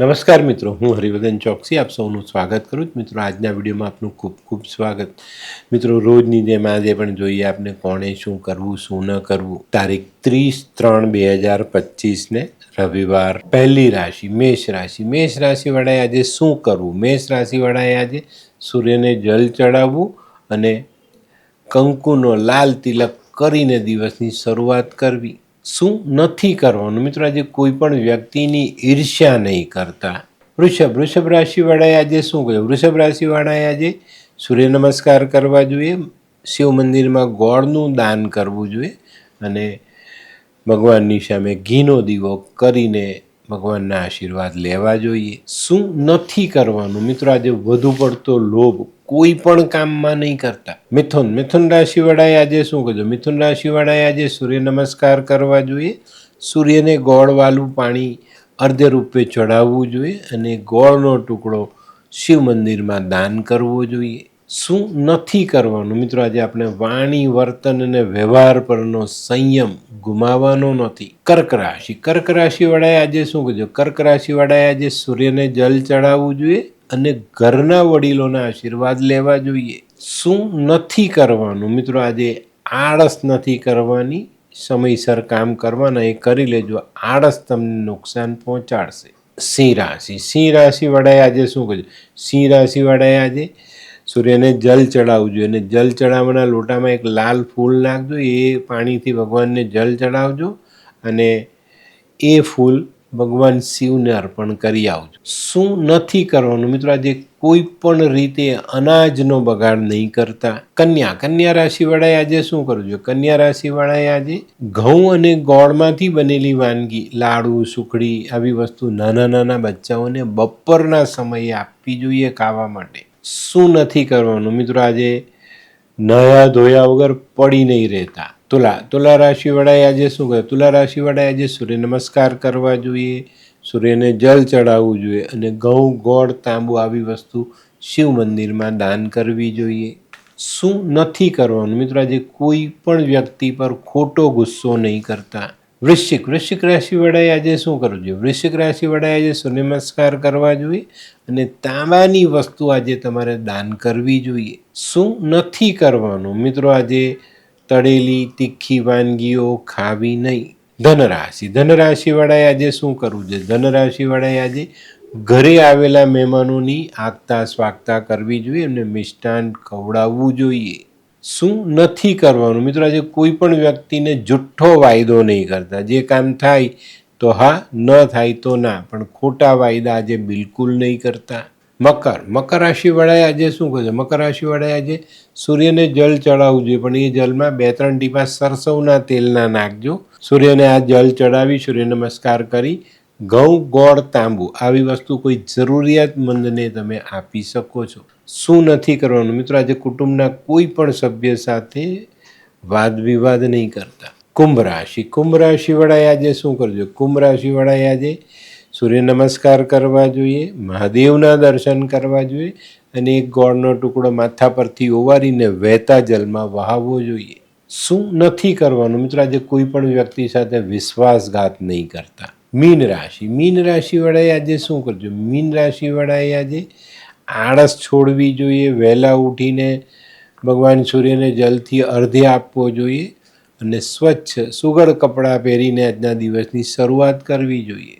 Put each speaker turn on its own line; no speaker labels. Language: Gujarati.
નમસ્કાર મિત્રો, હું હરિવર્ધન ચોકસી, આપ સૌનું સ્વાગત કરું છું. મિત્રો, આજના વિડીયોમાં આપનું ખૂબ ખૂબ સ્વાગત. મિત્રો, રોજની જેમ આજે પણ જોઈએ આપણે કોણે શું કરવું, શું ન કરવું. તારીખ ત્રીસ ત્રણ બે હજાર પચીસને રવિવાર, પહેલી રાશિ, મેષ રાશિ. મેષ રાશિવાળાએ આજે શું કરવું? મેષ રાશિવાળાએ આજે સૂર્યને જલ ચડાવવું અને કંકુનો લાલ તિલક કરીને દિવસની શરૂઆત કરવી. શું નથી કરવાનું? મિત્રો, આજે કોઈ પણ વ્યક્તિની ઈર્ષ્યા નહીં કરતા. વૃષભ વૃષભ રાશિવાળાએ આજે શું કહ્યું? વૃષભ રાશિવાળાએ આજે સૂર્ય નમસ્કાર કરવા જોઈએ, શિવ મંદિરમાં ગોળનું દાન કરવું જોઈએ અને ભગવાનની સામે ઘીનો દીવો કરીને ભગવાનના આશીર્વાદ લેવા જોઈએ. શું નથી કરવાનું? મિત્રો, આજે વધુ પડતો લોભ કોઈ પણ કામમાં નહીં કરતા. મિથુન મિથુન રાશિવાળાએ આજે શું કરજો મિથુન રાશિવાળાએ આજે સૂર્ય નમસ્કાર કરવા જોઈએ. સૂર્યને ગોળવાળું પાણી અર્ધ રૂપે ચડાવવું જોઈએ અને ગોળનો ટુકડો શિવ મંદિરમાં દાન કરવો જોઈએ. શું નથી કરવાનું? મિત્રો, આજે આપણે વાણી, વર્તન અને વ્યવહાર પરનો સંયમ ગુમાવવાનો નથી. કર્ક રાશિ. કર્ક રાશિવાળાએ આજે શું કહેજો કર્ક રાશિવાળાએ આજે સૂર્યને જલ ચડાવવું જોઈએ. અને ઘરના વડીલોના આશીર્વાદ લેવા જોઈએ. શું નથી કરવાનું? મિત્રો, આજે આળસ નથી કરવાની. સમયસર કામ કરવાના એ કરી લેજો. આળસ તમને નુકસાન પહોંચાડશે. સિંહ રાશિ. સિંહ રાશિવાળાએ આજે શું કહ્યું સિંહ રાશિવાળાએ આજે સૂર્યને જલ ચડાવવું જોઈએ. અને જલ ચડાવવાના લોટામાં એક લાલ ફૂલ નાખજો. એ પાણીથી ભગવાનને જલ ચડાવજો. અને એ ફૂલ ભગવાન શિવને અર્પણ કરી આવજો. શું નથી કરવાનું મિત્રો? આજે કોઈ પણ રીતે અનાજનો બગાડ નહીં કરતા. કન્યા કન્યા રાશિવાળાએ આજે શું કરવું જોઈએ કન્યા રાશિવાળાએ આજે ઘઉં અને ગોળમાંથી બનેલી વાનગી, લાડુ, સુખડી, આવી વસ્તુ નાના નાના બચ્ચાઓને બપોરના સમયે આપવી જોઈએ ખાવા માટે. શું નથી કરવાનું મિત્રો? આજે નયા ધોયા વગર પડી નહીં રહેતા. તુલા તુલા રાશિવાળાએ આજે શું કહે તુલા રાશિવાળાએ આજે સૂર્ય નમસ્કાર કરવા જોઈએ, સૂર્યને જલ ચડાવવું જોઈએ અને ઘઉં, ગોળ, તાંબુ આવી વસ્તુ શિવ મંદિરમાં દાન કરવી જોઈએ. શું નથી કરવાનું? મિત્રો, આજે કોઈ પણ વ્યક્તિ પર ખોટો ગુસ્સો નહીં કરતા. વૃશ્ચિક વૃશ્ચિક રાશિવાળાએ આજે શું કરવું જોઈએ? વૃશ્ચિક રાશિવાળાએ આજે સૂર્ય નમસ્કાર કરવા જોઈએ અને તાંબાની વસ્તુ આજે તમારે દાન કરવી જોઈએ. શું નથી કરવાનું? મિત્રો, આજે તળેલી, તીખી વાનગીઓ ખાવી નહીં. ધનરાશિ. ધનરાશિવાળાએ આજે શું કરવું જોઈએ? ધનરાશિવાળાએ આજે ઘરે આવેલા મહેમાનોની આગતા સ્વાગતા કરવી જોઈએ એમને મિષ્ટાન ખવડાવવું જોઈએ. શું નથી કરવાનું? મિત્રો, આજે કોઈ પણ વ્યક્તિને જુઠ્ઠો વાયદો નહીં કરતા. જે કામ થાય તો હા, ન થાય તો ના. પણ ખોટા વાયદા આજે બિલકુલ નહીં કરતા. મકર. મકર રાશિવાળાએ આજે શું કહે છે? મકર રાશિવાળાએ આજે સૂર્યને જલ ચડાવવું જોઈએ, પણ એ જલમાં બે ત્રણ ટીપા સરસવના તેલના નાખજો. સૂર્યને આ જલ ચડાવી, સૂર્ય નમસ્કાર કરી, ઘઉં, ગોળ, તાંબુ આવી વસ્તુ કોઈ જરૂરિયાતમંદને તમે આપી શકો છો. શું નથી કરવાનું? મિત્રો, આજે કુટુંબના કોઈ પણ સભ્ય સાથે વાદ વિવાદ નહીં કરતા. કુંભ રાશિ. કુંભ રાશિવાળાએ આજે શું કરજો કુંભ રાશિવાળાએ આજે સૂર્ય નમસ્કાર કરવા જોઈએ, મહાદેવના દર્શન કરવા જોઈએ અને એક ગોળનો ટુકડો માથા પરથી ઓવારીને વહેતા જલમાં વહાવવો જોઈએ. શું નથી કરવાનું? મિત્રો, આજે કોઈ પણ વ્યક્તિ સાથે વિશ્વાસઘાત નહીં કરતા. મીન રાશિ. મીન રાશિવાળાએ આજે શું કરજો? મીન રાશિવાળાએ આજે આળસ છોડવી જોઈએ, વહેલા ઉઠીને ભગવાન સૂર્યને જલથી અર્ધે આપવો જોઈએ અને સ્વચ્છ સુગળ કપડાં પહેરીને આજના દિવસની શરૂઆત કરવી જોઈએ.